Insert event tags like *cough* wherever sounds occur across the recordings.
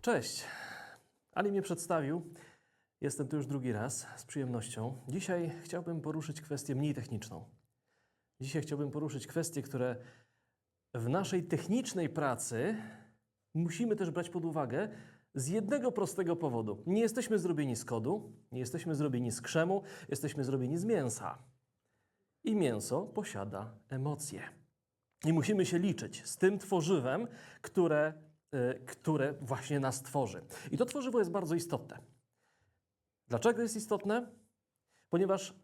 Cześć. Ali mnie przedstawił. Jestem tu już drugi raz, z przyjemnością. Dzisiaj chciałbym poruszyć kwestię mniej techniczną. Dzisiaj chciałbym poruszyć kwestie, które w naszej technicznej pracy musimy też brać pod uwagę z jednego prostego powodu. Nie jesteśmy zrobieni z kodu, nie jesteśmy zrobieni z krzemu, jesteśmy zrobieni z mięsa. I mięso posiada emocje. I musimy się liczyć z tym tworzywem, które, które właśnie nas tworzy. I to tworzywo jest bardzo istotne. Dlaczego jest istotne? Ponieważ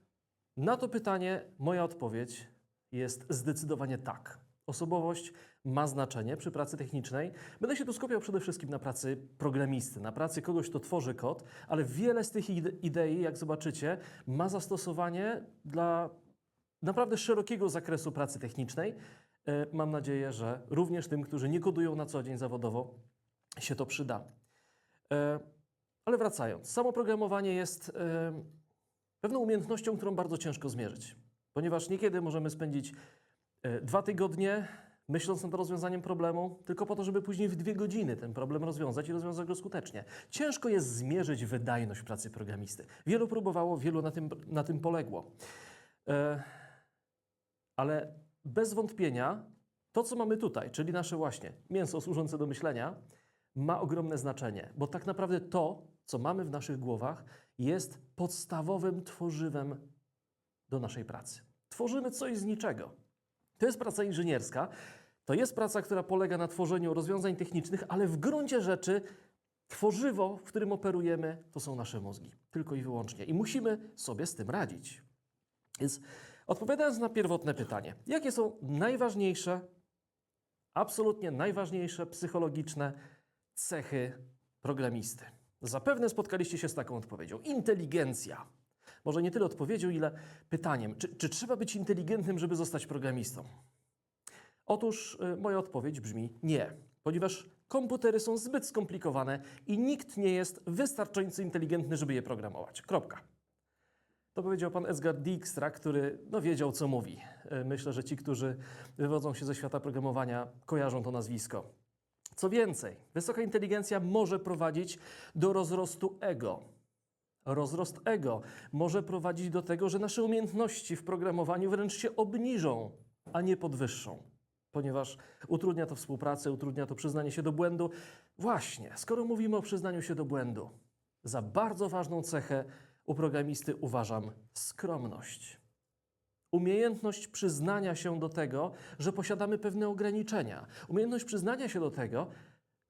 na to pytanie moja odpowiedź jest zdecydowanie tak. Osobowość ma znaczenie przy pracy technicznej. Będę się tu skupiał przede wszystkim na pracy programisty, na pracy kogoś, kto tworzy kod, ale wiele z tych ide- idei, jak zobaczycie, ma zastosowanie dla naprawdę szerokiego zakresu pracy technicznej. E, Mam nadzieję, że również tym, którzy nie kodują na co dzień zawodowo, się to przyda. E, Ale wracając, samo programowanie jest e, pewną umiejętnością, którą bardzo ciężko zmierzyć, ponieważ niekiedy możemy spędzić dwa tygodnie myśląc nad rozwiązaniem problemu, tylko po to, żeby później w dwie godziny ten problem rozwiązać i rozwiązać go skutecznie. Ciężko jest zmierzyć wydajność pracy programisty. Wielu próbowało, wielu na tym, na tym poległo. Ale bez wątpienia to, co mamy tutaj, czyli nasze właśnie mięso służące do myślenia, ma ogromne znaczenie, bo tak naprawdę to, co mamy w naszych głowach, jest podstawowym tworzywem do naszej pracy. Tworzymy coś z niczego. To jest praca inżynierska, to jest praca, która polega na tworzeniu rozwiązań technicznych, ale w gruncie rzeczy tworzywo, w którym operujemy, to są nasze mózgi. Tylko i wyłącznie. I musimy sobie z tym radzić. Więc odpowiadając na pierwotne pytanie, jakie są najważniejsze, absolutnie najważniejsze psychologiczne cechy programisty? Zapewne spotkaliście się z taką odpowiedzią. Inteligencja. Może nie tyle odpowiedzią, ile pytaniem, czy, czy trzeba być inteligentnym, żeby zostać programistą? Otóż y, moja odpowiedź brzmi nie, ponieważ komputery są zbyt skomplikowane i nikt nie jest wystarczająco inteligentny, żeby je programować. Kropka. To powiedział pan Edgar Dijkstra, który no, wiedział, co mówi. E, Myślę, że ci, którzy wywodzą się ze świata programowania, kojarzą to nazwisko. Co więcej, wysoka inteligencja może prowadzić do rozrostu ego. Rozrost ego może prowadzić do tego, że nasze umiejętności w programowaniu wręcz się obniżą, a nie podwyższą, ponieważ utrudnia to współpracę, utrudnia to przyznanie się do błędu. Właśnie, skoro mówimy o przyznaniu się do błędu, za bardzo ważną cechę u programisty uważam skromność. Umiejętność przyznania się do tego, że posiadamy pewne ograniczenia. Umiejętność przyznania się do tego,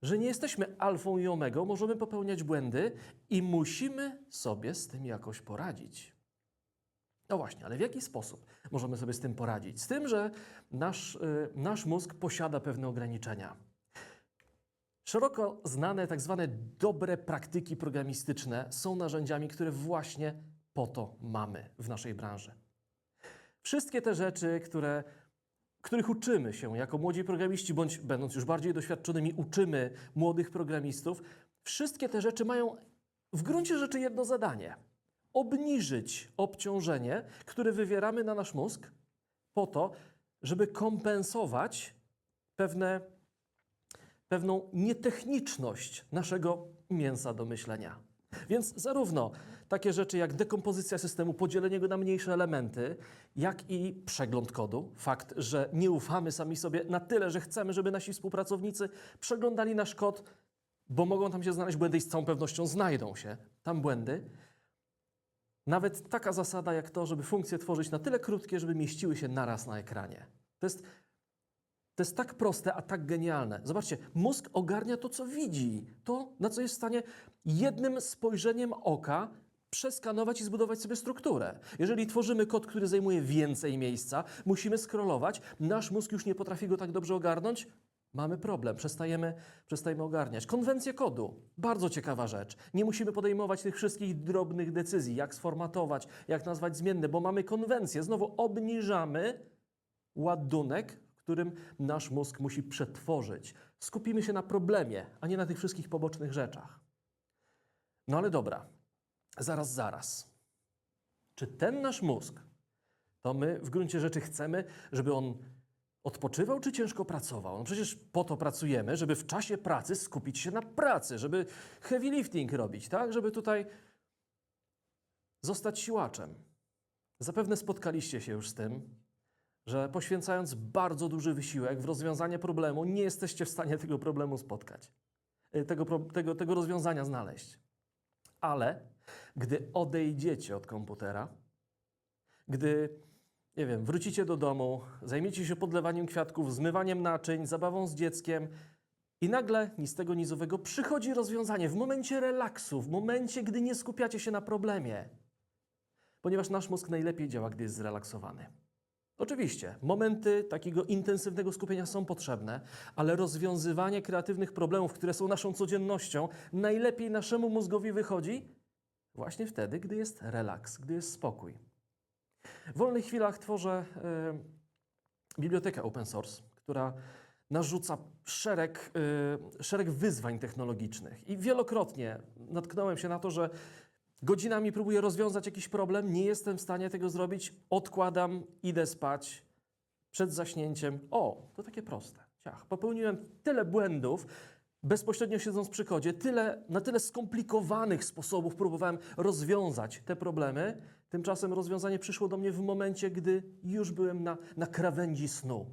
że nie jesteśmy alfą i omegą, możemy popełniać błędy i musimy sobie z tym jakoś poradzić. No właśnie, ale w jaki sposób możemy sobie z tym poradzić? Z tym, że nasz, y, nasz mózg posiada pewne ograniczenia. Szeroko znane tak zwane dobre praktyki programistyczne są narzędziami, które właśnie po to mamy w naszej branży. Wszystkie te rzeczy, które, których uczymy się jako młodzi programiści, bądź będąc już bardziej doświadczonymi, uczymy młodych programistów, wszystkie te rzeczy mają w gruncie rzeczy jedno zadanie: obniżyć obciążenie, które wywieramy na nasz mózg, po to, żeby kompensować pewne pewną nietechniczność naszego mięsa do myślenia. Więc zarówno takie rzeczy jak dekompozycja systemu, podzielenie go na mniejsze elementy, jak i przegląd kodu, fakt, że nie ufamy sami sobie na tyle, że chcemy, żeby nasi współpracownicy przeglądali nasz kod, bo mogą tam się znaleźć błędy i z całą pewnością znajdą się tam błędy. Nawet taka zasada jak to, żeby funkcje tworzyć na tyle krótkie, żeby mieściły się naraz na ekranie. To jest to jest tak proste, a tak genialne. Zobaczcie, mózg ogarnia to, co widzi, to, na co jest w stanie jednym spojrzeniem oka przeskanować i zbudować sobie strukturę. Jeżeli tworzymy kod, który zajmuje więcej miejsca, musimy scrollować, nasz mózg już nie potrafi go tak dobrze ogarnąć, mamy problem, przestajemy, przestajemy ogarniać. Konwencje kodu, bardzo ciekawa rzecz. Nie musimy podejmować tych wszystkich drobnych decyzji, jak sformatować, jak nazwać zmienne, bo mamy konwencję. Znowu obniżamy ładunek, którym nasz mózg musi przetworzyć. Skupimy się na problemie, a nie na tych wszystkich pobocznych rzeczach. No ale dobra, zaraz, zaraz. Czy ten nasz mózg, to my w gruncie rzeczy chcemy, żeby on odpoczywał czy ciężko pracował? No przecież po to pracujemy, żeby w czasie pracy skupić się na pracy, żeby heavy lifting robić, tak? Żeby tutaj zostać siłaczem. Zapewne spotkaliście się już z tym, że poświęcając bardzo duży wysiłek w rozwiązanie problemu, nie jesteście w stanie tego problemu spotkać, y, tego, tego, tego rozwiązania znaleźć. Ale gdy odejdziecie od komputera, gdy, nie wiem, wrócicie do domu, zajmiecie się podlewaniem kwiatków, zmywaniem naczyń, zabawą z dzieckiem i nagle ni z tego, ni z owego przychodzi rozwiązanie w momencie relaksu, w momencie, gdy nie skupiacie się na problemie. Ponieważ nasz mózg najlepiej działa, gdy jest zrelaksowany. Oczywiście, momenty takiego intensywnego skupienia są potrzebne, ale rozwiązywanie kreatywnych problemów, które są naszą codziennością, najlepiej naszemu mózgowi wychodzi właśnie wtedy, gdy jest relaks, gdy jest spokój. W wolnych chwilach tworzę e, bibliotekę open source, która narzuca szereg, e, szereg wyzwań technologicznych. I wielokrotnie natknąłem się na to, że godzinami próbuję rozwiązać jakiś problem, nie jestem w stanie tego zrobić, odkładam, idę spać przed zaśnięciem. O, to takie proste. Ciach. Popełniłem tyle błędów, bezpośrednio siedząc przy kodzie, tyle, na tyle skomplikowanych sposobów próbowałem rozwiązać te problemy. Tymczasem rozwiązanie przyszło do mnie w momencie, gdy już byłem na, na krawędzi snu.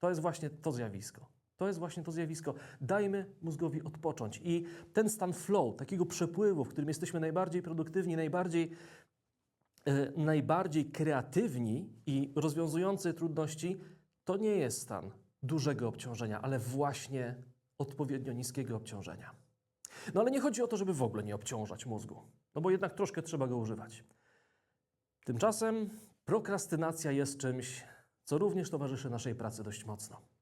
To jest właśnie to zjawisko. To jest właśnie to zjawisko. Dajmy mózgowi odpocząć. I ten stan flow, takiego przepływu, w którym jesteśmy najbardziej produktywni, najbardziej, e, najbardziej kreatywni i rozwiązujący trudności, to nie jest stan dużego obciążenia, ale właśnie odpowiednio niskiego obciążenia. No ale nie chodzi o to, żeby w ogóle nie obciążać mózgu, no bo jednak troszkę trzeba go używać. Tymczasem prokrastynacja jest czymś, co również towarzyszy naszej pracy dość mocno.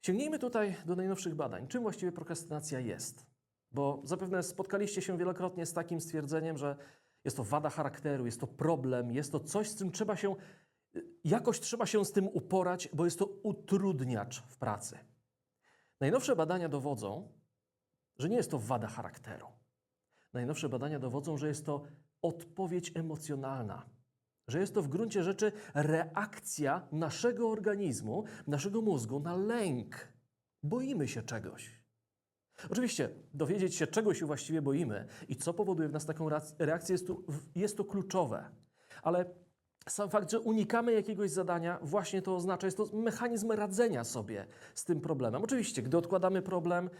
Sięgnijmy tutaj do najnowszych badań. Czym właściwie prokrastynacja jest? Bo zapewne spotkaliście się wielokrotnie z takim stwierdzeniem, że jest to wada charakteru, jest to problem, jest to coś, z czym trzeba się, jakoś trzeba się z tym uporać, bo jest to utrudniacz w pracy. Najnowsze badania dowodzą, że nie jest to wada charakteru. Najnowsze badania dowodzą, że jest to odpowiedź emocjonalna, że jest to w gruncie rzeczy reakcja naszego organizmu, naszego mózgu na lęk. Boimy się czegoś. Oczywiście, dowiedzieć się, czego się właściwie boimy i co powoduje w nas taką reakcję, jest, tu, jest to kluczowe. Ale sam fakt, że unikamy jakiegoś zadania, właśnie to oznacza, jest to mechanizm radzenia sobie z tym problemem. Oczywiście, gdy odkładamy problem,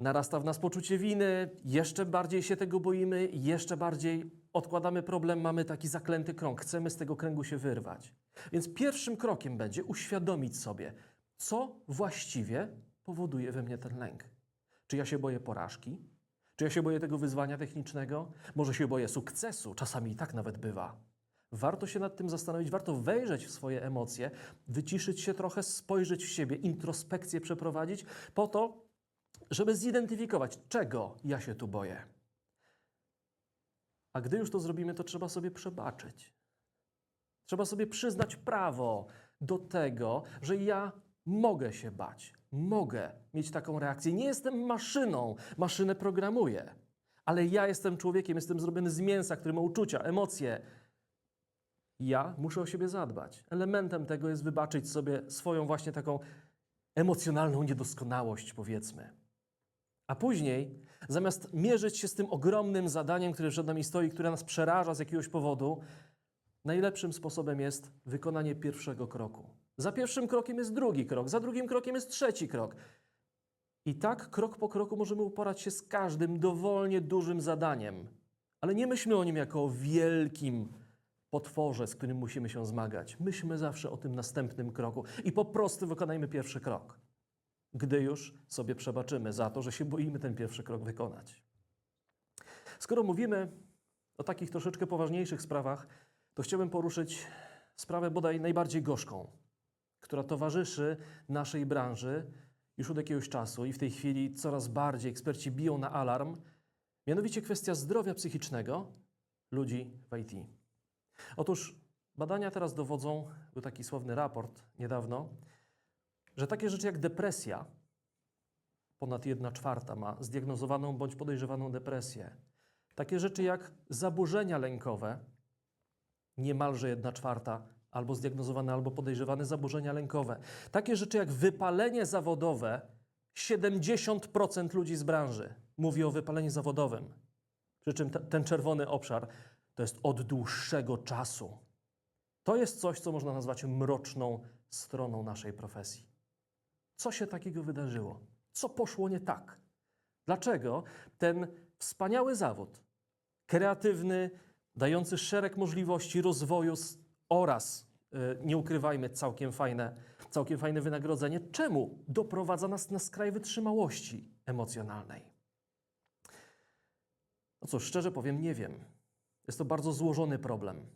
narasta w nas poczucie winy, jeszcze bardziej się tego boimy, jeszcze bardziej odkładamy problem, mamy taki zaklęty krąg, chcemy z tego kręgu się wyrwać. Więc pierwszym krokiem będzie uświadomić sobie, co właściwie powoduje we mnie ten lęk. Czy ja się boję porażki? Czy ja się boję tego wyzwania technicznego? Może się boję sukcesu? Czasami i tak nawet bywa. Warto się nad tym zastanowić, warto wejrzeć w swoje emocje, wyciszyć się trochę, spojrzeć w siebie, introspekcję przeprowadzić, po to, żeby zidentyfikować, czego ja się tu boję. A gdy już to zrobimy, to trzeba sobie przebaczyć. Trzeba sobie przyznać prawo do tego, że ja mogę się bać, mogę mieć taką reakcję. Nie jestem maszyną, maszynę programuję, ale ja jestem człowiekiem, jestem zrobiony z mięsa, który ma uczucia, emocje. Ja muszę o siebie zadbać. Elementem tego jest wybaczyć sobie swoją właśnie taką emocjonalną niedoskonałość, powiedzmy. A później, zamiast mierzyć się z tym ogromnym zadaniem, które przed nami stoi, które nas przeraża z jakiegoś powodu, najlepszym sposobem jest wykonanie pierwszego kroku. Za pierwszym krokiem jest drugi krok, za drugim krokiem jest trzeci krok. I tak krok po kroku możemy uporać się z każdym dowolnie dużym zadaniem. Ale nie myślmy o nim jako o wielkim potworze, z którym musimy się zmagać. Myślmy zawsze o tym następnym kroku i po prostu wykonajmy pierwszy krok gdy już sobie przebaczymy za to, że się boimy ten pierwszy krok wykonać. Skoro mówimy o takich troszeczkę poważniejszych sprawach, to chciałbym poruszyć sprawę bodaj najbardziej gorzką, która towarzyszy naszej branży już od jakiegoś czasu i w tej chwili coraz bardziej eksperci biją na alarm, mianowicie kwestia zdrowia psychicznego ludzi w IT. Otóż badania teraz dowodzą, był taki sławny raport niedawno, że takie rzeczy jak depresja, ponad 1 czwarta ma zdiagnozowaną bądź podejrzewaną depresję. Takie rzeczy jak zaburzenia lękowe, niemalże 1 czwarta albo zdiagnozowane, albo podejrzewane zaburzenia lękowe. Takie rzeczy jak wypalenie zawodowe, 70% ludzi z branży mówi o wypaleniu zawodowym. Przy czym te- ten czerwony obszar to jest od dłuższego czasu. To jest coś, co można nazwać mroczną stroną naszej profesji. Co się takiego wydarzyło? Co poszło nie tak? Dlaczego ten wspaniały zawód, kreatywny, dający szereg możliwości rozwoju oraz, y, nie ukrywajmy, całkiem fajne, całkiem fajne wynagrodzenie, czemu doprowadza nas na skraj wytrzymałości emocjonalnej? No cóż, szczerze powiem, nie wiem. Jest to bardzo złożony problem.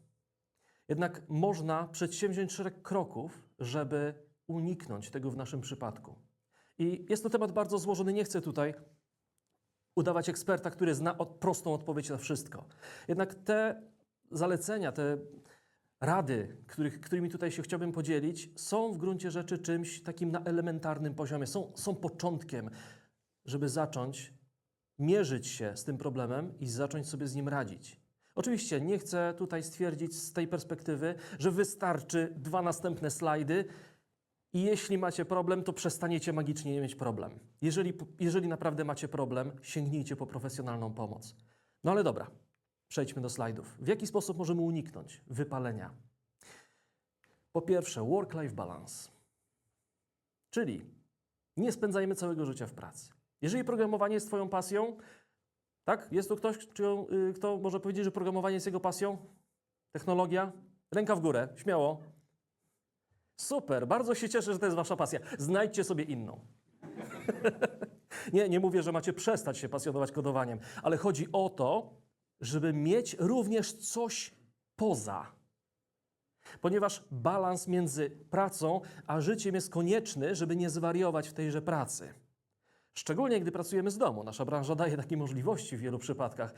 Jednak można przedsięwziąć szereg kroków, żeby uniknąć tego w naszym przypadku. I jest to temat bardzo złożony. Nie chcę tutaj udawać eksperta, który zna od, prostą odpowiedź na wszystko. Jednak te zalecenia, te rady, których, którymi tutaj się chciałbym podzielić, są w gruncie rzeczy czymś takim na elementarnym poziomie. Są, są początkiem, żeby zacząć mierzyć się z tym problemem i zacząć sobie z nim radzić. Oczywiście nie chcę tutaj stwierdzić z tej perspektywy, że wystarczy dwa następne slajdy i jeśli macie problem, to przestaniecie magicznie mieć problem. Jeżeli, jeżeli naprawdę macie problem, sięgnijcie po profesjonalną pomoc. No ale dobra, przejdźmy do slajdów. W jaki sposób możemy uniknąć wypalenia? Po pierwsze, work-life balance. Czyli nie spędzajmy całego życia w pracy. Jeżeli programowanie jest Twoją pasją, tak? Jest tu ktoś, y, kto może powiedzieć, że programowanie jest jego pasją? Technologia? Ręka w górę, śmiało. Super, bardzo się cieszę, że to jest Wasza pasja. Znajdźcie sobie inną. *laughs* nie, nie mówię, że macie przestać się pasjonować kodowaniem, ale chodzi o to, żeby mieć również coś poza. Ponieważ balans między pracą a życiem jest konieczny, żeby nie zwariować w tejże pracy. Szczególnie gdy pracujemy z domu. Nasza branża daje takie możliwości w wielu przypadkach.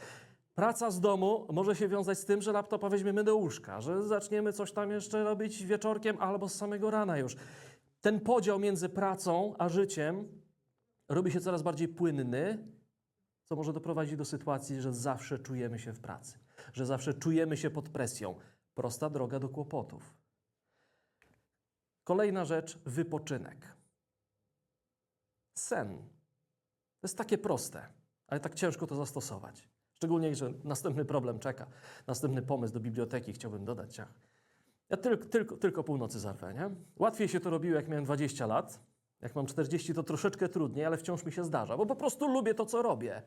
Praca z domu może się wiązać z tym, że laptopa weźmiemy do łóżka, że zaczniemy coś tam jeszcze robić wieczorkiem albo z samego rana już. Ten podział między pracą a życiem robi się coraz bardziej płynny, co może doprowadzić do sytuacji, że zawsze czujemy się w pracy, że zawsze czujemy się pod presją. Prosta droga do kłopotów. Kolejna rzecz wypoczynek. Sen. To jest takie proste, ale tak ciężko to zastosować. Szczególnie, że następny problem czeka. Następny pomysł do biblioteki chciałbym dodać. Ja tylko, tylko, tylko północy zarwę, nie? Łatwiej się to robiło, jak miałem 20 lat. Jak mam 40, to troszeczkę trudniej, ale wciąż mi się zdarza, bo po prostu lubię to, co robię.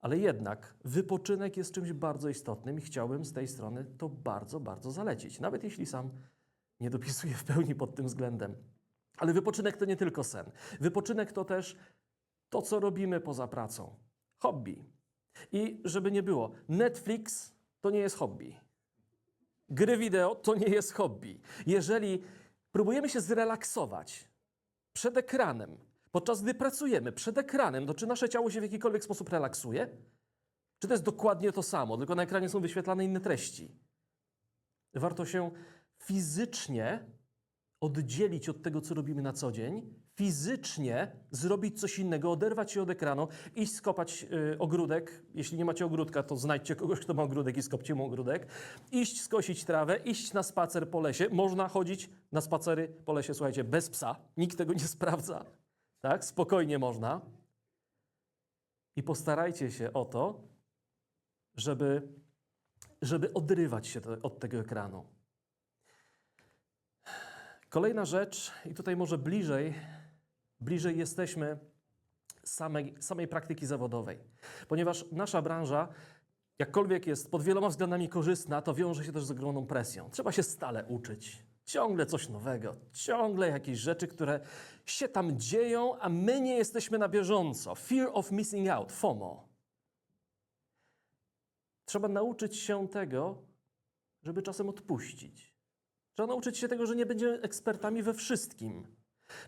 Ale jednak wypoczynek jest czymś bardzo istotnym i chciałbym z tej strony to bardzo, bardzo zalecić. Nawet jeśli sam nie dopisuję w pełni pod tym względem. Ale wypoczynek to nie tylko sen. Wypoczynek to też to, co robimy poza pracą. Hobby. I żeby nie było, Netflix to nie jest hobby. Gry wideo to nie jest hobby. Jeżeli próbujemy się zrelaksować przed ekranem, podczas gdy pracujemy przed ekranem, to czy nasze ciało się w jakikolwiek sposób relaksuje? Czy to jest dokładnie to samo, tylko na ekranie są wyświetlane inne treści? Warto się fizycznie oddzielić od tego, co robimy na co dzień, fizycznie zrobić coś innego, oderwać się od ekranu, iść skopać y, ogródek. Jeśli nie macie ogródka, to znajdźcie kogoś, kto ma ogródek i skopcie mu ogródek. Iść skosić trawę, iść na spacer po lesie. Można chodzić na spacery po lesie, słuchajcie, bez psa. Nikt tego nie sprawdza. Tak? Spokojnie można. I postarajcie się o to, żeby, żeby odrywać się to, od tego ekranu. Kolejna rzecz, i tutaj może bliżej, bliżej jesteśmy samej, samej praktyki zawodowej, ponieważ nasza branża, jakkolwiek jest pod wieloma względami korzystna, to wiąże się też z ogromną presją. Trzeba się stale uczyć. Ciągle coś nowego, ciągle jakieś rzeczy, które się tam dzieją, a my nie jesteśmy na bieżąco. Fear of missing out, FOMO. Trzeba nauczyć się tego, żeby czasem odpuścić. Trzeba nauczyć się tego, że nie będziemy ekspertami we wszystkim.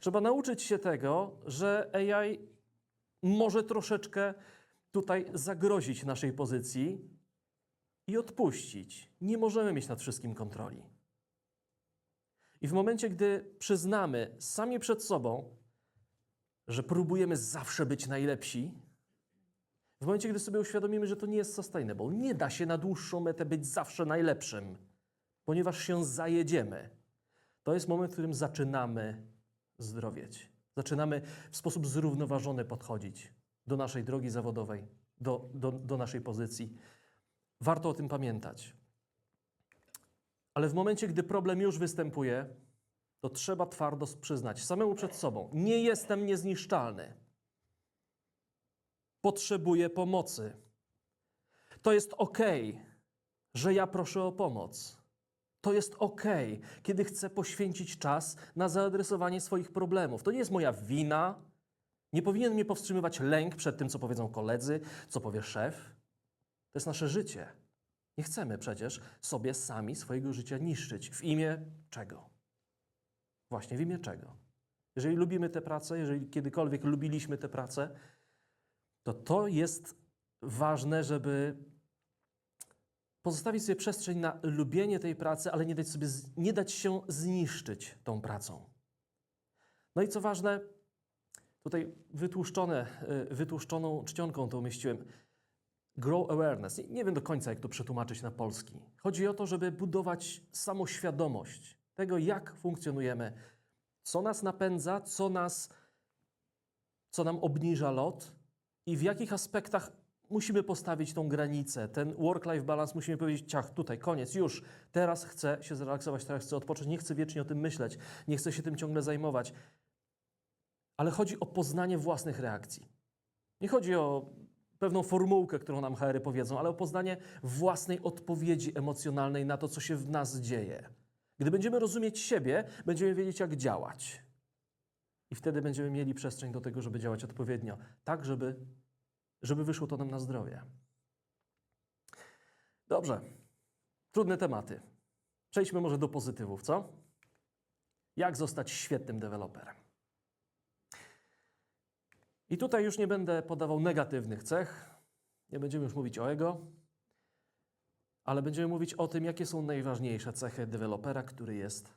Trzeba nauczyć się tego, że AI może troszeczkę tutaj zagrozić naszej pozycji i odpuścić. Nie możemy mieć nad wszystkim kontroli. I w momencie, gdy przyznamy sami przed sobą, że próbujemy zawsze być najlepsi, w momencie, gdy sobie uświadomimy, że to nie jest sustainable, nie da się na dłuższą metę być zawsze najlepszym, ponieważ się zajedziemy. To jest moment, w którym zaczynamy zdrowieć. Zaczynamy w sposób zrównoważony podchodzić do naszej drogi zawodowej, do, do, do naszej pozycji. Warto o tym pamiętać. Ale w momencie, gdy problem już występuje, to trzeba twardo przyznać samemu przed sobą: Nie jestem niezniszczalny. Potrzebuję pomocy. To jest ok, że ja proszę o pomoc. To jest ok, kiedy chcę poświęcić czas na zaadresowanie swoich problemów. To nie jest moja wina. Nie powinien mnie powstrzymywać lęk przed tym, co powiedzą koledzy, co powie szef. To jest nasze życie. Nie chcemy przecież sobie sami swojego życia niszczyć. W imię czego? Właśnie w imię czego? Jeżeli lubimy tę pracę, jeżeli kiedykolwiek lubiliśmy tę pracę, to to jest ważne, żeby pozostawić sobie przestrzeń na lubienie tej pracy, ale nie dać, sobie, nie dać się zniszczyć tą pracą. No i co ważne, tutaj wytłuszczone, y, wytłuszczoną czcionką to umieściłem. Grow awareness. Nie, nie wiem do końca, jak to przetłumaczyć na polski. Chodzi o to, żeby budować samoświadomość tego, jak funkcjonujemy, co nas napędza, co, nas, co nam obniża lot i w jakich aspektach musimy postawić tą granicę, ten work-life balance, musimy powiedzieć, ciach, tutaj, koniec, już, teraz chcę się zrelaksować, teraz chcę odpocząć, nie chcę wiecznie o tym myśleć, nie chcę się tym ciągle zajmować. Ale chodzi o poznanie własnych reakcji. Nie chodzi o pewną formułkę, którą nam HR powiedzą, ale o poznanie własnej odpowiedzi emocjonalnej na to, co się w nas dzieje. Gdy będziemy rozumieć siebie, będziemy wiedzieć, jak działać. I wtedy będziemy mieli przestrzeń do tego, żeby działać odpowiednio, tak, żeby, żeby wyszło to nam na zdrowie. Dobrze. Trudne tematy. Przejdźmy może do pozytywów, co? Jak zostać świetnym deweloperem? I tutaj już nie będę podawał negatywnych cech, nie będziemy już mówić o ego, ale będziemy mówić o tym, jakie są najważniejsze cechy dewelopera, który jest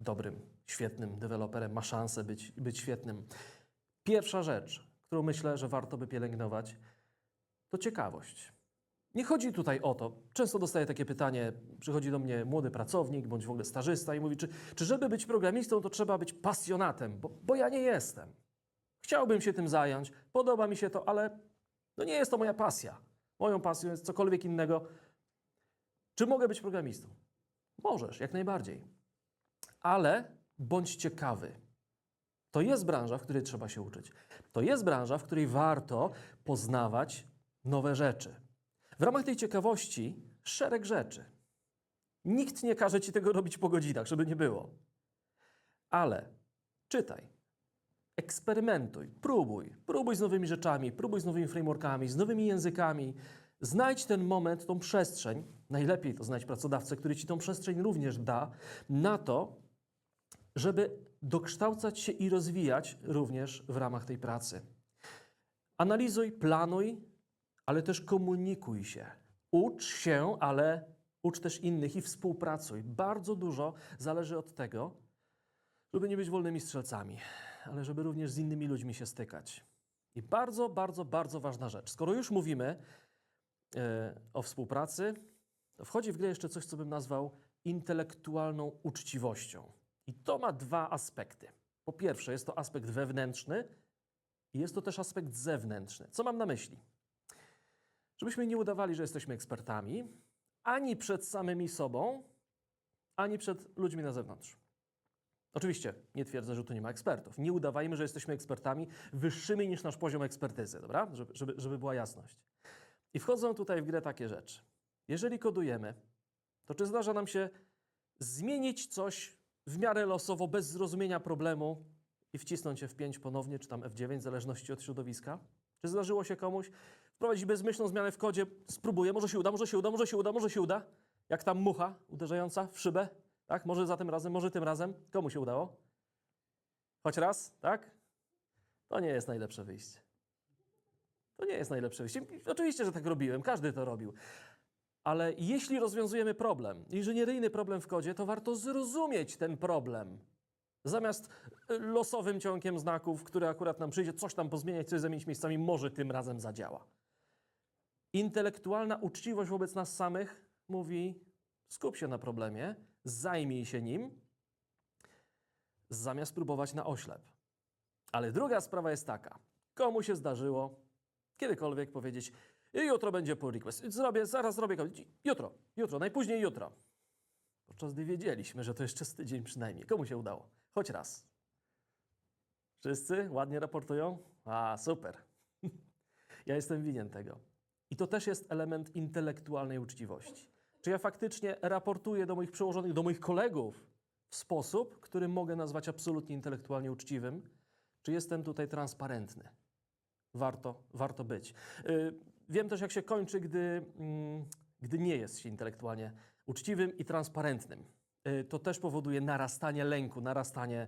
dobrym, świetnym deweloperem, ma szansę być, być świetnym. Pierwsza rzecz, którą myślę, że warto by pielęgnować, to ciekawość. Nie chodzi tutaj o to. Często dostaję takie pytanie, przychodzi do mnie młody pracownik bądź w ogóle stażysta i mówi, czy, czy żeby być programistą, to trzeba być pasjonatem, bo, bo ja nie jestem. Chciałbym się tym zająć, podoba mi się to, ale no nie jest to moja pasja. Moją pasją jest cokolwiek innego. Czy mogę być programistą? Możesz, jak najbardziej. Ale bądź ciekawy. To jest branża, w której trzeba się uczyć. To jest branża, w której warto poznawać nowe rzeczy. W ramach tej ciekawości szereg rzeczy. Nikt nie każe ci tego robić po godzinach, żeby nie było. Ale czytaj, eksperymentuj, próbuj. Próbuj z nowymi rzeczami, próbuj z nowymi frameworkami, z nowymi językami. Znajdź ten moment, tą przestrzeń. Najlepiej to znajdź pracodawcę, który ci tą przestrzeń również da na to, żeby dokształcać się i rozwijać również w ramach tej pracy. Analizuj, planuj, ale też komunikuj się. Ucz się, ale ucz też innych i współpracuj. Bardzo dużo zależy od tego, żeby nie być wolnymi strzelcami, ale żeby również z innymi ludźmi się stykać. I bardzo, bardzo, bardzo ważna rzecz. Skoro już mówimy e, o współpracy, to wchodzi w grę jeszcze coś, co bym nazwał intelektualną uczciwością. I to ma dwa aspekty. Po pierwsze, jest to aspekt wewnętrzny i jest to też aspekt zewnętrzny. Co mam na myśli? Żebyśmy nie udawali, że jesteśmy ekspertami ani przed samymi sobą, ani przed ludźmi na zewnątrz. Oczywiście nie twierdzę, że tu nie ma ekspertów. Nie udawajmy, że jesteśmy ekspertami wyższymi niż nasz poziom ekspertyzy, dobra? Żeby, żeby, żeby była jasność. I wchodzą tutaj w grę takie rzeczy. Jeżeli kodujemy, to czy zdarza nam się zmienić coś w miarę losowo, bez zrozumienia problemu i wcisnąć F5 ponownie, czy tam F9, w zależności od środowiska? Czy zdarzyło się komuś wprowadzić bezmyślną zmianę w kodzie? Spróbuję, może się uda, może się uda, może się uda, może się uda. Jak tam mucha uderzająca w szybę, tak? Może za tym razem, może tym razem. Komu się udało? Choć raz, tak? To nie jest najlepsze wyjście. To nie jest najlepsze wyjście. Oczywiście, że tak robiłem, każdy to robił. Ale jeśli rozwiązujemy problem, inżynieryjny problem w kodzie, to warto zrozumieć ten problem. Zamiast y, losowym ciągiem znaków, który akurat nam przyjdzie, coś tam pozmieniać, coś zamienić miejscami, może tym razem zadziała. Intelektualna uczciwość wobec nas samych mówi: Skup się na problemie, zajmij się nim, zamiast próbować na oślep. Ale druga sprawa jest taka. Komu się zdarzyło kiedykolwiek powiedzieć, jutro będzie pull request, zrobię, zaraz zrobię, jutro, jutro, najpóźniej jutro. Podczas gdy wiedzieliśmy, że to jeszcze z tydzień przynajmniej. Komu się udało? Choć raz. Wszyscy ładnie raportują? A, super. *laughs* Ja jestem winien tego. I to też jest element intelektualnej uczciwości. Czy ja faktycznie raportuję do moich przełożonych, do moich kolegów w sposób, który mogę nazwać absolutnie intelektualnie uczciwym? Czy jestem tutaj transparentny? Warto, warto być. Yy, Wiem też, jak się kończy, gdy, mm, gdy nie jest się intelektualnie uczciwym i transparentnym. Yy, To też powoduje narastanie lęku, narastanie,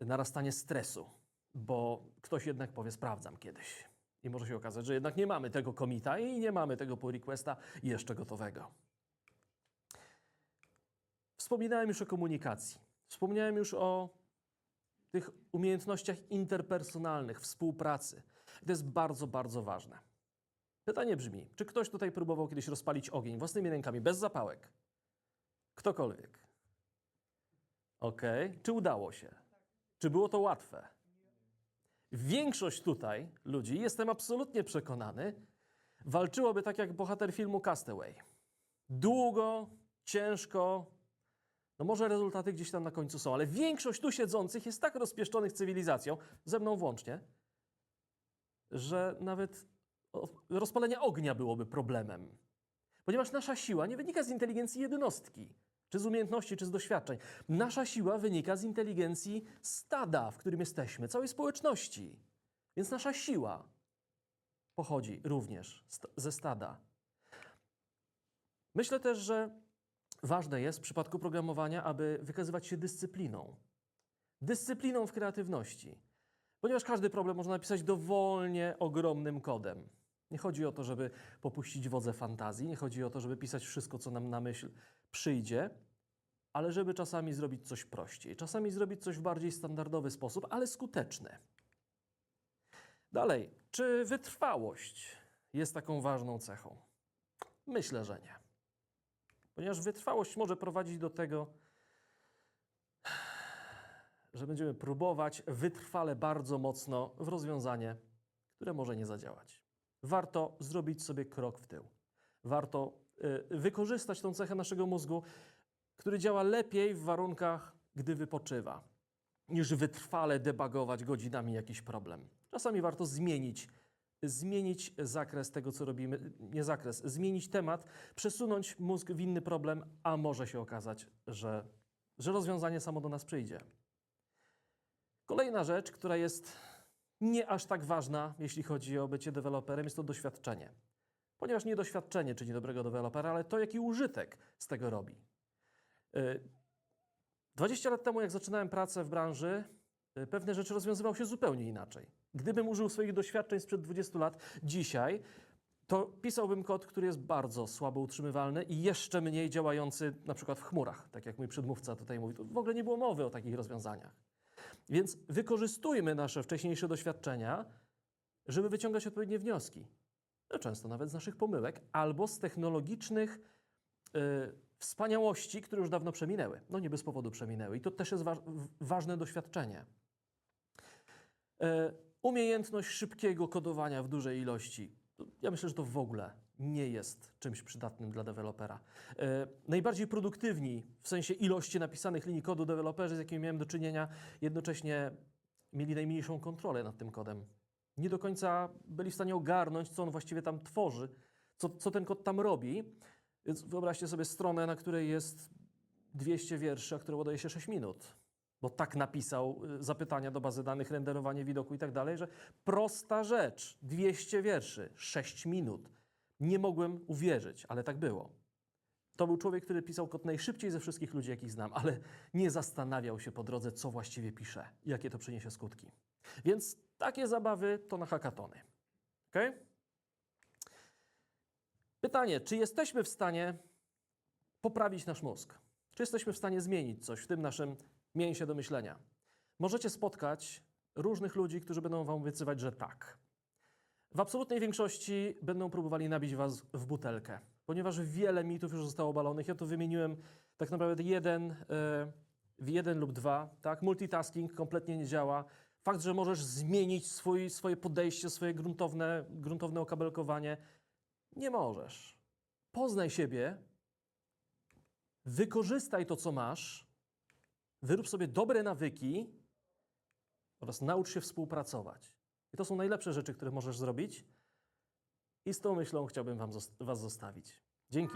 narastanie stresu, bo ktoś jednak powie: Sprawdzam kiedyś. I może się okazać, że jednak nie mamy tego komita i nie mamy tego pull requesta jeszcze gotowego. Wspominałem już o komunikacji. Wspomniałem już o tych umiejętnościach interpersonalnych, współpracy. To jest bardzo, bardzo ważne. Pytanie brzmi: czy ktoś tutaj próbował kiedyś rozpalić ogień własnymi rękami, bez zapałek? Ktokolwiek. Ok. Czy udało się? Czy było to łatwe? Większość tutaj ludzi, jestem absolutnie przekonany, walczyłoby tak jak bohater filmu Castaway. Długo, ciężko, no może rezultaty gdzieś tam na końcu są, ale większość tu siedzących jest tak rozpieszczonych cywilizacją, ze mną włącznie, że nawet rozpalenie ognia byłoby problemem. Ponieważ nasza siła nie wynika z inteligencji jednostki, czy z umiejętności, czy z doświadczeń. Nasza siła wynika z inteligencji stada, w którym jesteśmy, całej społeczności. Więc nasza siła pochodzi również st- ze stada. Myślę też, że ważne jest w przypadku programowania, aby wykazywać się dyscypliną. Dyscypliną w kreatywności. Ponieważ każdy problem można napisać dowolnie ogromnym kodem. Nie chodzi o to, żeby popuścić wodze fantazji, nie chodzi o to, żeby pisać wszystko, co nam na myśl przyjdzie, ale żeby czasami zrobić coś prościej, czasami zrobić coś w bardziej standardowy sposób, ale skuteczny. Dalej, czy wytrwałość jest taką ważną cechą? Myślę, że nie. Ponieważ wytrwałość może prowadzić do tego, że będziemy próbować wytrwale bardzo mocno w rozwiązanie, które może nie zadziałać. Warto zrobić sobie krok w tył. Warto y, wykorzystać tą cechę naszego mózgu, który działa lepiej w warunkach, gdy wypoczywa, niż wytrwale debagować godzinami jakiś problem. Czasami warto zmienić, zmienić zakres tego, co robimy, nie zakres, zmienić temat, przesunąć mózg w inny problem, a może się okazać, że, że rozwiązanie samo do nas przyjdzie. Kolejna rzecz, która jest nie aż tak ważna, jeśli chodzi o bycie deweloperem, jest to doświadczenie. Ponieważ nie doświadczenie czyni dobrego dewelopera, ale to, jaki użytek z tego robi. Y, 20 lat temu, jak zaczynałem pracę w branży, y, pewne rzeczy rozwiązywały się zupełnie inaczej. Gdybym użył swoich doświadczeń sprzed 20 lat dzisiaj, to pisałbym kod, który jest bardzo słabo utrzymywalny i jeszcze mniej działający na przykład w chmurach, tak jak mój przedmówca tutaj mówi. Tu w ogóle nie było mowy o takich rozwiązaniach. Więc wykorzystujmy nasze wcześniejsze doświadczenia, żeby wyciągać odpowiednie wnioski. No, często nawet z naszych pomyłek albo z technologicznych y, wspaniałości, które już dawno przeminęły. No nie bez powodu przeminęły. I to też jest wa- ważne doświadczenie. E, umiejętność szybkiego kodowania w dużej ilości. Ja myślę, że to w ogóle nie jest czymś przydatnym dla dewelopera. E, najbardziej produktywni w sensie ilości napisanych linii kodu deweloperzy, z jakimi miałem do czynienia, jednocześnie mieli najmniejszą kontrolę nad tym kodem. Nie do końca byli w stanie ogarnąć, co on właściwie tam tworzy, co, co ten kod tam robi. Więc wyobraźcie sobie stronę, na której jest 200 wierszy, a która ładoje się 6 minut. Bo tak napisał y, zapytania do bazy danych, renderowanie widoku i tak dalej, że prosta rzecz, 200 wierszy, 6 minut. Nie mogłem uwierzyć, ale tak było. To był człowiek, który pisał kod najszybciej ze wszystkich ludzi, jakich znam, ale nie zastanawiał się po drodze, co właściwie pisze jakie to przyniesie skutki. Więc takie zabawy to na hakatony. Okay? Pytanie, czy jesteśmy w stanie poprawić nasz mózg? Czy jesteśmy w stanie zmienić coś w tym naszym mięsie do myślenia? Możecie spotkać różnych ludzi, którzy będą wam obiecywać, że tak. W absolutnej większości będą próbowali nabić was w butelkę. ponieważ wiele mitów już zostało obalonych. Ja tu wymieniłem tak naprawdę jeden, e, jeden lub dwa. Tak? Multitasking kompletnie nie działa. Fakt, że możesz zmienić swój, swoje podejście, swoje gruntowne, gruntowne okabelkowanie, nie możesz. Poznaj siebie, wykorzystaj to, co masz, wyrób sobie dobre nawyki oraz naucz się współpracować. I to są najlepsze rzeczy, które możesz zrobić. I z tą myślą chciałbym wam, Was zostawić. Dzięki.